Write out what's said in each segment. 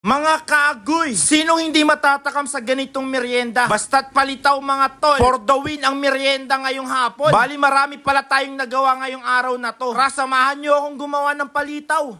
Mga kaagoy, sinong hindi matatakam sa ganitong merienda? Basta't palitaw mga tol, for the win ang merienda ngayong hapon. Bali marami pala tayong nagawa ngayong araw na to. Tara, samahan nyo akong gumawa ng palitaw.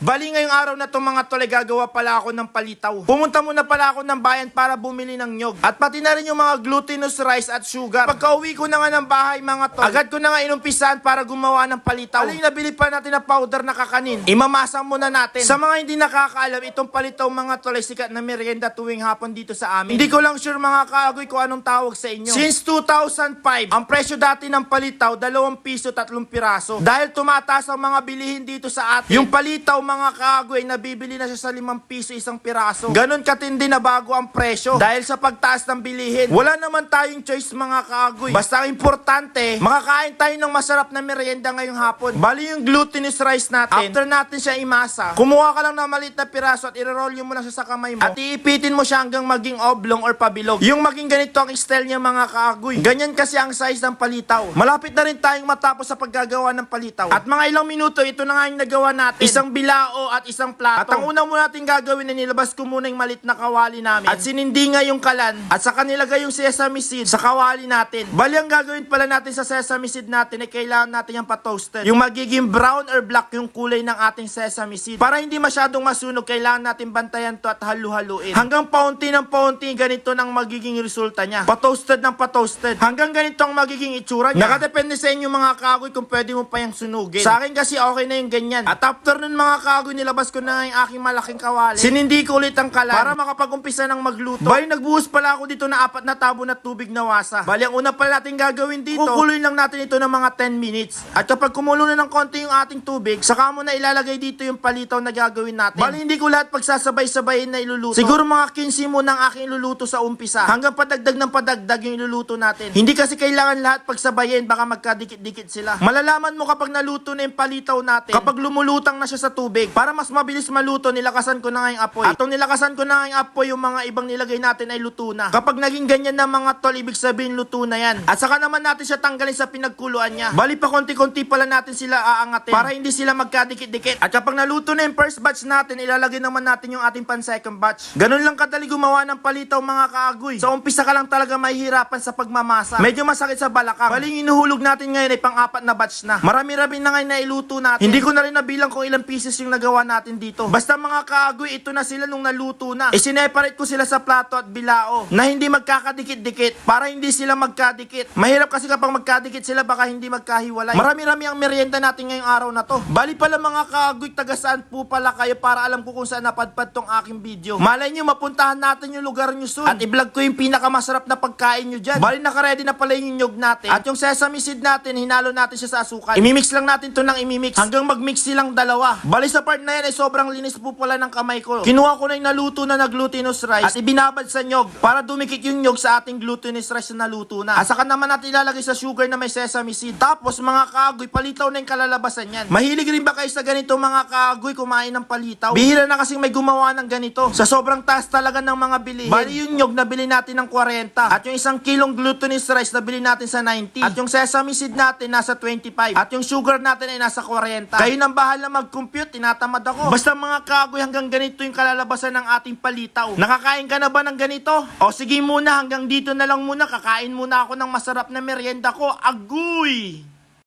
Bali ngayong araw na to mga tol, gagawa pala ako ng palitaw. Pumunta muna pala ako ng bayan para bumili ng nyog. At pati na rin yung mga glutinous rice at sugar. Pagka uwi ko na nga ng bahay mga tol, agad ko na nga inumpisahan para gumawa ng palitaw. Alin nabili pa natin na powder na kakanin. Imamasa muna natin. Sa mga hindi nakakaalam, itong palitaw mga tol ay sikat na merienda tuwing hapon dito sa amin. Hindi ko lang sure mga kaagoy kung anong tawag sa inyo. Since 2005, ang presyo dati ng palitaw, 2 piso, 3 piraso. Dahil tumataas ang mga bilihin dito sa atin, yung palitaw mga kaagoy, nabibili na siya sa 5 piso isang piraso. Ganon katindi na bago ang presyo. Dahil sa pagtaas ng bilihin, wala naman tayong choice mga kaagoy. Basta importante, makakain tayo ng masarap na merienda ngayong hapon. Bali yung glutinous rice natin, after natin siya imasa, kumuha ka lang ng maliit na piraso at i-roll mo lang siya sa kamay mo. At iipitin mo siya hanggang maging oblong or pabilog. Yung maging ganito ang style niya mga kaagoy. Ganyan kasi ang size ng palitaw. Malapit na rin tayong matapos sa paggagawa ng palitaw. At mga ilang minuto, ito na nga yung nagawa natin. Isang bilao at isang plato. At ang una muna natin gagawin na nilabas ko muna yung malit na kawali namin. At sinindi nga yung kalan. At sa kanilagay yung sesame seed sa kawali natin. Bali ang gagawin pala natin sa sesame seed natin ay kailangan natin yung pa-toasted. Yung magiging brown or black yung kulay ng ating sesame seed. Para hindi masyadong masunog, kailangan natin bantayan to at halu-haluin. Hanggang paunti ng paunti, ganito nang magiging resulta niya. Pa-toasted ng pa-toasted. Hanggang ganito ang magiging itsura niya. Nakadepende sa inyo mga kagoy kung pwede mo pa yung sunugin. Sa akin kasi okay na yung ganyan. At after nun mga kagoy, nilabas ko na yung aking malaking kawali. Sinindi ko ulit ang kalan para makapag-umpisa ng magluto. Bali, nagbuhos pala ako dito na apat na tabo na tubig na wasa. Bali, ang una pala natin gagawin dito, kukuloy lang natin ito ng mga 10 minutes. At kapag kumulo na ng konti yung ating tubig, saka mo na ilalagay dito yung palitaw na gagawin natin. Bali, hindi ko lahat pagsasabay-sabayin na iluluto. Siguro mga 15 muna ang aking iluluto sa umpisa. Hanggang padagdag ng padagdag yung iluluto natin. Hindi kasi kailangan lahat pagsabayin, baka magkadikit-dikit sila. Malalaman mo kapag naluto na yung palitaw natin, kapag lumulutang na siya sa tubig, para mas mabilis maluto, nilakasan ko na nga yung apoy. At nilakasan ko na nga yung apoy, yung mga ibang nilagay natin ay luto na. Kapag naging ganyan na mga tol, ibig sabihin luto na yan. At saka naman natin siya tanggalin sa pinagkuluan niya. Bali pa konti-konti pala natin sila aangatin para hindi sila magkadikit-dikit. At kapag naluto na yung first batch natin, ilalagay naman natin yung ating pan second batch. Ganun lang kadali gumawa ng palitaw mga kaagoy. Sa umpisa ka lang talaga mahihirapan sa pagmamasa. Medyo masakit sa balakang. Bali inuhulog natin ngayon ay pang-apat na batch na. Marami-rami na ngayon na iluto natin. Hindi ko na rin nabilang kung ilang pieces yung nagawa natin dito. Basta mga kaagoy, ito na sila nung naluto na. Isineparate ko sila sa plato at bilao na hindi magkakadikit-dikit para hindi sila magkadikit. Mahirap kasi kapag magkadikit sila baka hindi magkahiwalay. Marami-rami ang merienda natin ngayong araw na to. Bali pala mga kaagoy, taga saan po pala kayo para alam ko kung saan napadpad tong aking video. Malay nyo, mapuntahan natin yung lugar nyo soon. At i-vlog ko yung pinakamasarap na pagkain nyo dyan. Bali naka-ready na pala yung nyog natin. At yung sesame seed natin, hinalo natin siya sa asukal. Imimix lang natin to ng imimix hanggang mag-mix silang dalawa. Bali sa part na yan ay sobrang linis po pala ng kamay ko. Kinuha ko na yung naluto na na glutinous rice at ibinabad sa nyog para dumikit yung nyog sa ating glutinous rice na naluto na. At saka naman natin ilalagay sa sugar na may sesame seed. Tapos mga kagoy, palitaw na yung kalalabasan yan. Mahilig rin ba kayo sa ganito mga kagoy kumain ng palitaw? Bihira na kasing may gumawa ng ganito. Sa sobrang taas talaga ng mga bilihin. Bali yung nyog na bili natin ng 40. At yung isang kilong glutinous rice na bili natin sa 90. At yung sesame seed natin nasa 25. At yung sugar natin ay nasa 40. Kayo nang bahala mag-compute, tinatamad ako. Basta mga kagoy hanggang ganito yung kalalabasan ng ating palitaw. Nakakain ka na ba ng ganito? O sige muna, hanggang dito na lang muna. Kakain muna ako ng masarap na merienda ko. Agoy!